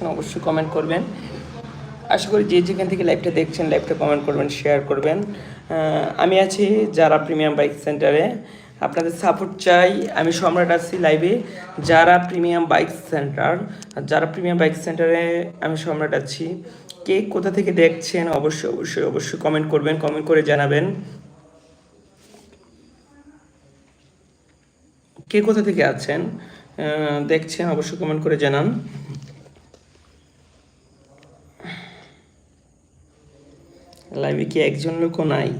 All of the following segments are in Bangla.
দেখছেন, অবশ্যই কমেন্ট করবেন। আশা করি যে যেখান থেকে লাইভটা দেখছেন লাইভটা কমেন্ট করবেন শেয়ার করবেন। আমি আছি যারা প্রিমিয়াম বাইক সেন্টারে আপনাদের সাপোর্ট চাই। আমি সম্রাট আছি লাইভে যারা প্রিমিয়াম বাইক সেন্টার যারা প্রিমিয়াম বাইক সেন্টারে আমি সম্রাট আছি। কে কোথা থেকে দেখছেন, অবশ্যই অবশ্যই অবশ্যই কমেন্ট করবেন কমেন্ট করে জানাবেন। কে কোথা থেকে আছেন দেখছেন, অবশ্যই কমেন্ট করে জানান। লাইভে কি একজন লোকও নাই?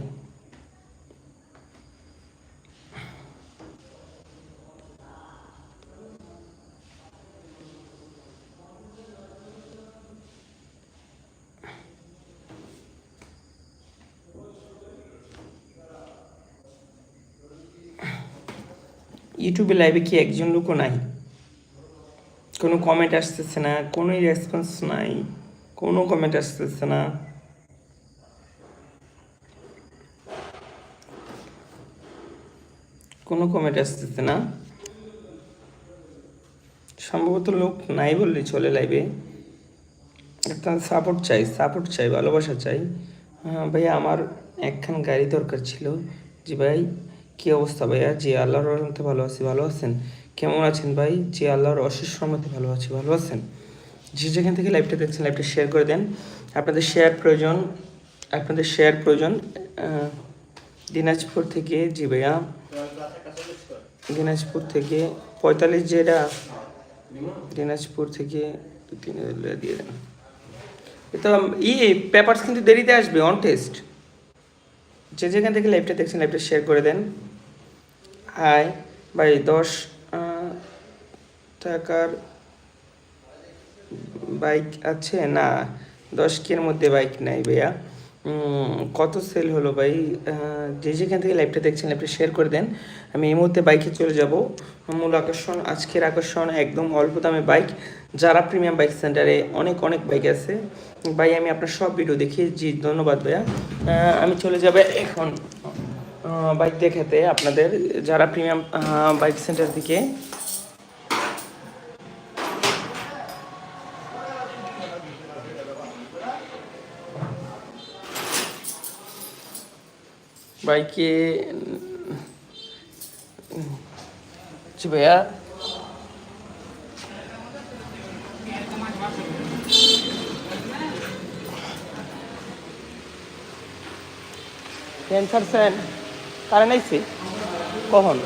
ইউটিউবে লাইভে কি একজন লোকও নাই? কোনো কমেন্ট আসতেছে না, কোনো রেসপন্স নাই, কোনো কমেন্ট আসতেছে না। কোনো কমেন্ট আসতেছে না। সম্ভবত লোক নাই বললে চলে লাইবে একটা সাপোর্ট চাই সাপোর্ট চাই, ভালোবাসা চাই। হ্যাঁ ভাইয়া আমার একখান গাড়ি দরকার ছিল। জি ভাই, কি অবস্থা ভাইয়া? জি, আল্লাহর রহমতে ভালো আছি, ভালো আছেন? কেমন আছেন ভাই? জি, আল্লাহর অশেষ রহমতে ভালো আছি, ভালো আছেন? যে যেখান থেকে লাইভটা দেখছেন লাইভটা শেয়ার করে দেন। আপনাদের শেয়ার প্রয়োজন, আপনাদের শেয়ার প্রয়োজন দিনাজপুর থেকে, জি ভাইয়া। দিনাজপুর থেকে পঁয়তাল্লিশ যেটা দিনাজপুর থেকে দু, তিন দিয়ে দেন। তো, ই, পেপারস কিন্তু দেরিতে আসবে অন টেস্ট যে যেখান থেকে লাইভটা দেখছেন লাইভটা শেয়ার করে দেন। হাই ভাই, দশ টাকার বাইক আছে? না, দশ কের মধ্যে বাইক নাই, ভাইয়া। কত সেল হলো ভাই? যে যেখান থেকে লাইভটা দেখছেন লাইভটা শেয়ার করে দেন। আমি এই মুহূর্তে বাইকে চলে যাব। মূল আকর্ষণ, আজকের আকর্ষণ, একদম অল্প দামে বাইক যারা প্রিমিয়াম বাইক সেন্টারে অনেক অনেক বাইক আছে। ভাই, আমি আপনার সব ভিডিও দেখি। জি, ধন্যবাদ ভাইয়া। আমি চলে যাব এখন। বাইক দেখাতে আপনাদের। যারা প্রিমিয়াম বাইক সেন্টার থেকে বাইকে জি ভাইয়া ক্যান্সার স্যান কারেন্ট আইসি কখন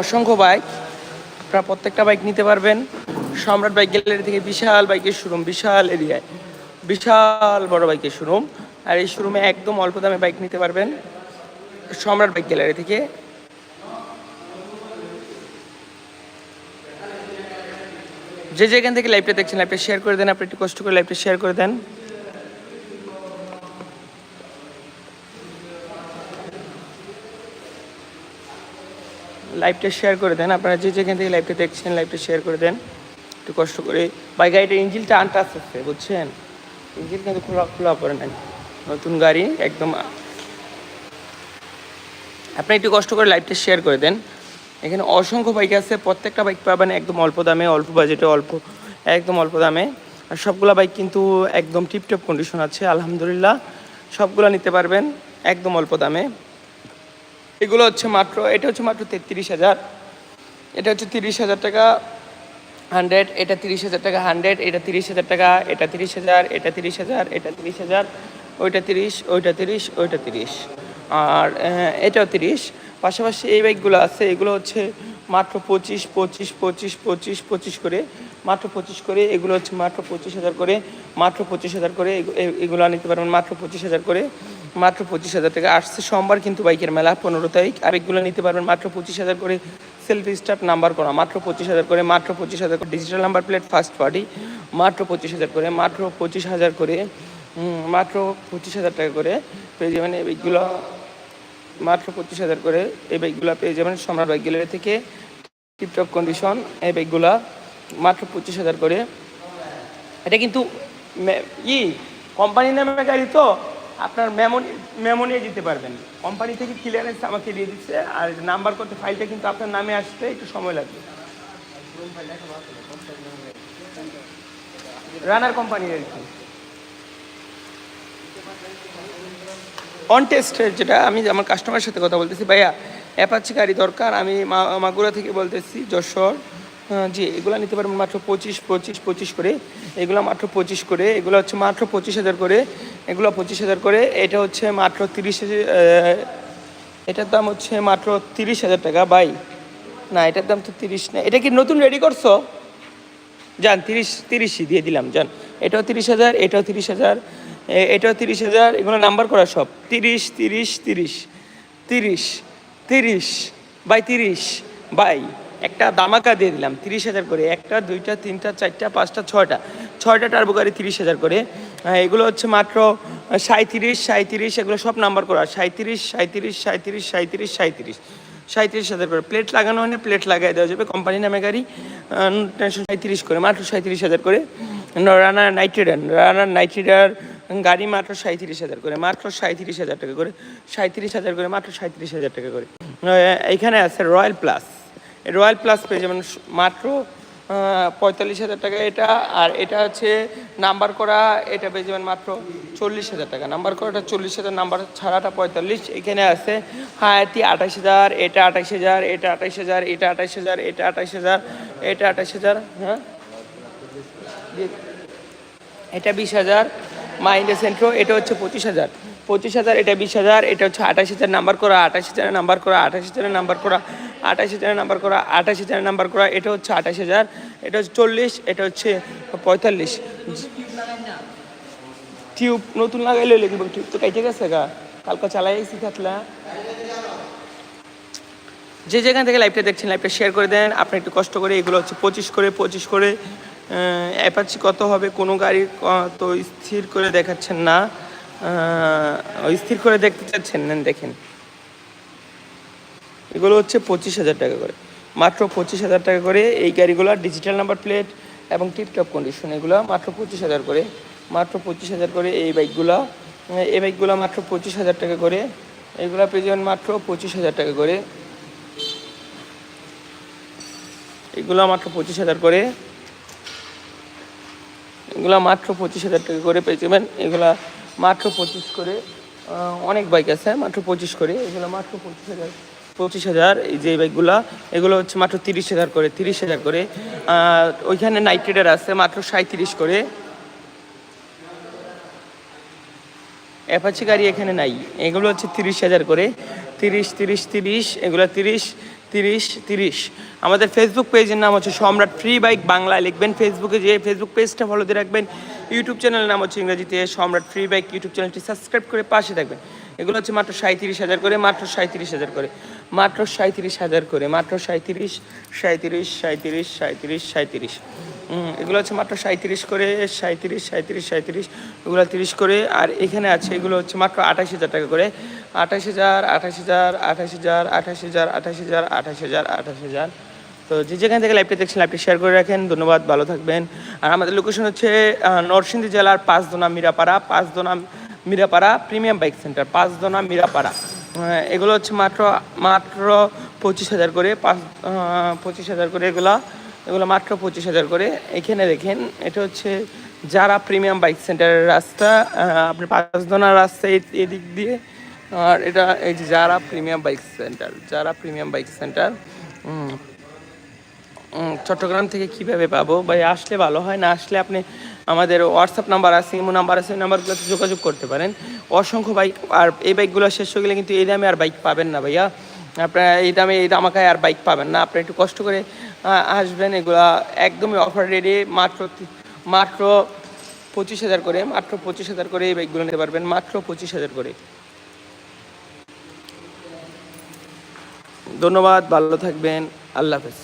অসংখ্য বাইক আপনারা প্রত্যেকটা বাইক নিতে পারবেন। সম্রাট বাইক গ্যালারি থেকে বিশাল বাইকের শোরুম বিশাল এরিয়ায় বিশাল বড় বাইকের শোরুম আর এই শোরুমে একদম অল্প দামে বাইক নিতে পারবেন। সম্রাট বাইক গ্যালারি থেকে। যে যেখান থেকে লাইভটা দেখছেন লাইভটা শেয়ার করে দেন, আপনি একটু কষ্ট করে লাইভটা শেয়ার করে দেন। লাইভটা শেয়ার করে দেন, আপনারা যে যেখান থেকে লাইভটা দেখছেন লাইভটা শেয়ার করে দেন। একটু কষ্ট করে বাই গাড়িটার ইঞ্জিনটা আনটাচ আছে, বুঝছেন? ইঞ্জিন কিন্তু খোলা খোলা পড়ে নাই। নতুন গাড়ি, একদম আপনি একটু কষ্ট করে লাইভটা শেয়ার করে দেন। এখানে অসংখ্য বাইক আছে, প্রত্যেকটা বাইক পাবেন একদম অল্প দামে, অল্প বাজেটে অল্প, একদম অল্প দামে। আর সবগুলা বাইক কিন্তু একদম টিপটপ কন্ডিশন আছে, আলহামদুলিল্লাহ। সবগুলো নিতে পারবেন একদম অল্প দামে। এগুলো হচ্ছে মাত্র, এটা হচ্ছে মাত্র তেত্রিশ হাজার। এটা হচ্ছে তিরিশ হাজার টাকা হান্ড্রেড এটা তিরিশ হাজার টাকা হান্ড্রেড এটা তিরিশ হাজার টাকা, এটা তিরিশ হাজার, এটা তিরিশ হাজার, এটা তিরিশ হাজার, ওইটা তিরিশ ওইটা তিরিশ ওইটা তিরিশ। আর এটাও তিরিশ। পাশাপাশি এই বাইকগুলো আছে এগুলো হচ্ছে মাত্র পঁচিশ পঁচিশ পঁচিশ পঁচিশ পঁচিশ করে মাত্র পঁচিশ করে এগুলো হচ্ছে মাত্র পঁচিশ হাজার করে মাত্র পঁচিশ হাজার করে এগুলো নিতে পারবেন মাত্র পঁচিশ হাজার করে মাত্র পঁচিশ হাজার টাকা আসছে সোমবার কিন্তু বাইকের মেলা পনেরো তারিখ আরেকগুলো নিতে পারবেন মাত্র পঁচিশ হাজার করে সেলফ স্টার্ট নাম্বার করা মাত্র পঁচিশ হাজার করে মাত্র পঁচিশ হাজার করে digital number plate first party মাত্র পঁচিশ হাজার করে মাত্র পঁচিশ হাজার করে মাত্র পঁচিশ হাজার টাকা করে পেয়ে যাবেন এই বাইকগুলো মাত্র পঁচিশ হাজার করে এই বাইকগুলো পেয়ে যাবেন সম্রাট বাইক গ্যালারি থেকে। টিপটপ কন্ডিশন এই বাইকগুলা মাত্র পঁচিশ হাজার করে। এটা কিন্তু ই কোম্পানির নামে গাড়ি তো, আপনার মেমো মেমো নিয়ে দিতে পারবেন। কোম্পানি থেকে ক্লিয়ারেন্স আমাকে দিয়ে দিচ্ছে, আর নাম্বার করতে ফাইলটা কিন্তু আপনার নামে আসতে একটু সময় লাগবে। রানার কোম্পানির আর কি। অন টেস্টের যেটা, আমি আমার কাস্টমারের সাথে কথা বলতেছি, ভাইয়া অ্যাপাচি গাড়ি দরকার, আমি মাগুরা থেকে বলতেছি, যশোর জি, এগুলো নিতে পারবেন মাত্র পঁচিশ পঁচিশ পঁচিশ করে। এগুলো মাত্র পঁচিশ করে, এগুলো হচ্ছে মাত্র পঁচিশ হাজার করে, এগুলো পঁচিশ হাজার করে, এটা হচ্ছে মাত্র তিরিশ এটার দাম হচ্ছে মাত্র তিরিশ হাজার টাকা বাই না, এটার দাম তো তিরিশ না, এটা কি নতুন রেডি করছ? যান, তিরিশ, তিরিশই দিয়ে দিলাম, যান। এটাও তিরিশ হাজার, এটাও তিরিশ হাজার এ- এটাও তিরিশ হাজার, এগুলো নাম্বার করা সব। তিরিশ তিরিশ তিরিশ। তিরিশ তিরিশ, বাই তিরিশ, বাই। একটা দামাকা দিয়ে দিলাম, তিরিশ হাজার করে। একটা, দুইটা, তিনটা, চারটা, পাঁচটা, ছয়টা। ছয়টা টার্বো তিরিশ হাজার করে। এগুলো হচ্ছে মাত্র সাঁত্রিশ সাঁত্রিশ এগুলো সব নাম্বার করা। সাঁত্রিশ সাঁত্রিশ সাঁত্রিশ সাঁত্রিশ সাঁত্রিশ সাঁত্রিশ হাজার করে। প্লেট লাগানো হয় না প্লেট লাগাই দেওয়া যাবে কোম্পানি নামে গাড়ি। সাঁত্রিশ করে। মাত্র সাঁত্রিশ হাজার করে। রানার নাইট্রিডার রানার নাইট্রিডার গাড়ি মাত্র সাঁত্রিশ হাজার করে মাত্র সাঁত্রিশ হাজার টাকা করে সাঁত্রিশ হাজার করে মাত্র সাঁত্রিশ হাজার টাকা করে। আহ, এইখানে আছে রয়্যাল প্লাস রয়্যাল প্লাস পেয়ে যাবেন মাত্র পঁয়তাল্লিশ হাজার টাকা এটা আর এটা হচ্ছে নাম্বার করা এটা পেয়ে যাবেন মাত্র চল্লিশ হাজার টাকা। নাম্বার করাটা চল্লিশ হাজার নাম্বার ছাড়াটা পঁয়তাল্লিশ। এখানে আছে হায়াতি আঠাশ হাজার এটা আঠাশ হাজার এটা আঠাশ হাজার এটা আঠাশ হাজার এটা আঠাশ হাজার এটা আঠাশ হাজার হ্যাঁ? এটা বিশ হাজার মাইন্ডে সেন্ট্রো, এটা হচ্ছে পঁচিশ হাজার। পঁচিশ হাজার, এটা বিশ হাজার, এটা হচ্ছে আঠাশ হাজার নাম্বার করা, আঠাশ হাজারের নাম্বার করা, আঠাশ হাজারের নাম্বার করা, আঠাশ হাজারের নাম্বার করা, আঠাশ হাজারের নাম্বার করা, এটা হচ্ছে আঠাশ হাজার, এটা হচ্ছে চল্লিশ, এটা হচ্ছে পঁয়তাল্লিশ। টিউব নতুন লাগাইলে লিখব, টিউব তো কাইটে গেছে গা, কালকে চালাই শিখাতলা যে যেখান থেকে লাইভটা দেখছেন লাইভটা শেয়ার করে দেন আপনি একটু কষ্ট করে এগুলো হচ্ছে পঁচিশ করে পঁচিশ করে অ্যাপাচি কত হবে? কোনো গাড়ি তো স্থির করে দেখাচ্ছেন না। স্থির করে দেখতে চাচ্ছেন, নেন দেখেন। এগুলো হচ্ছে পঁচিশ হাজার টাকা করে। মাত্র পঁচিশ হাজার টাকা করে এই গাড়িগুলো ডিজিটাল নাম্বার প্লেট এবং টিপটপ কন্ডিশন এগুলো, মাত্র পঁচিশ হাজার করে। মাত্র পঁচিশ হাজার করে এই বাইকগুলো। এই বাইকগুলো মাত্র পঁচিশ হাজার টাকা করে। এগুলো পেয়ে মাত্র পঁচিশ হাজার টাকা করে। এগুলো মাত্র পঁচিশ হাজার করে। এগুলো মাত্র পঁচিশ হাজার টাকা করে পেয়ে যাবেন এগুলা মাত্র পঁচিশ করে অনেক বাইক আছে, মাত্র পঁচিশ করে। এগুলো মাত্র পঁচিশ হাজার পঁচিশ হাজার, এই যে বাইকগুলা এগুলো হচ্ছে মাত্র তিরিশ হাজার করে, তিরিশ হাজার করে। ওইখানে নাইট রাইডার আছে, মাত্র সাঁত্রিশ করে। অ্যাপাচি গাড়ি এখানে নাই, এগুলো হচ্ছে তিরিশ হাজার করে। তিরিশ তিরিশ তিরিশ, এগুলো তিরিশ তিরিশ তিরিশ। আমাদের ফেসবুক পেজের নাম হচ্ছে সম্রাট ফ্রি বাইক বাংলায় লিখবেন। ফেসবুকে যে ফেসবুক পেজটা ফলো দিয়ে রাখবেন ইউটিউব চ্যানেলের নাম হচ্ছে ইংরেজিতে সম্রাট ফ্রি বাইক ইউটিউব চ্যানেলটি সাবস্ক্রাইব করে পাশে থাকবেন। এগুলো হচ্ছে মাত্র সাঁত্রিশ হাজার করে, মাত্র সাঁত্রিশ হাজার করে। মাত্র সাঁত্রিশ হাজার করে, মাত্র সাঁত্রিশ সাঁত্রিশ সাঁত্রিশ সাঁত্রিশ সাঁত্রিশ এগুলো হচ্ছে মাত্র সাঁত্রিশ করে সাঁত্রিশ সাঁত্রিশ সাঁত্রিশ এগুলো তিরিশ করে। আর এখানে আছে, এগুলো হচ্ছে মাত্র আঠাশ হাজার টাকা করে। আঠাশ হাজার আঠাশ হাজার আঠাশ হাজার আঠাশ হাজার আঠাশ হাজার আঠাশ হাজার আঠাশ হাজার। তো যে যেখান থেকে লাইভটা দেখছেন লাইভটা শেয়ার করে রাখেন। ধন্যবাদ, ভালো থাকবেন। আর আমাদের লোকেশন হচ্ছে নরসিংদী জেলার Panchdona Mirapara Panchdona Mirapara premium bike centre Panchdona Mirapara. এগুলো হচ্ছে মাত্র মাত্র পঁচিশ হাজার করে, পাঁচ পঁচিশ হাজার করে এগুলা, এগুলো মাত্র পঁচিশ হাজার করে। এখানে দেখেন, এটা হচ্ছে যারা প্রিমিয়াম বাইক সেন্টারের রাস্তা আপনি পাঁচদোনা রাস্তা এদিক দিয়ে, আর এটা এই যে যারা প্রিমিয়াম বাইক সেন্টার যারা প্রিমিয়াম বাইক সেন্টার চট্টগ্রাম থেকে কীভাবে পাবো? ভাই, আসলে ভালো হয় না, আসলে আপনি আমাদের হোয়াটসঅ্যাপ নাম্বার আছে, ইমো নাম্বার আছে, ওই নাম্বারগুলোতে যোগাযোগ করতে পারেন। অসংখ্য বাইক আর এই বাইকগুলো শেষ হয়ে গেলে কিন্তু এই দামে আর বাইক পাবেন না ভাইয়া। আপনারা এই দামে, এই দামাকায় আর বাইক পাবেন না। আপনি একটু কষ্ট করে আসবেন, এগুলা একদমই অফার রেডি মাত্র মাত্র পঁচিশ হাজার করে, মাত্র পঁচিশ হাজার করে এই বাইকগুলো নিতে পারবেন, মাত্র পঁচিশ হাজার করে। ধন্যবাদ, ভালো থাকবেন, আল্লাহ হাফেজ।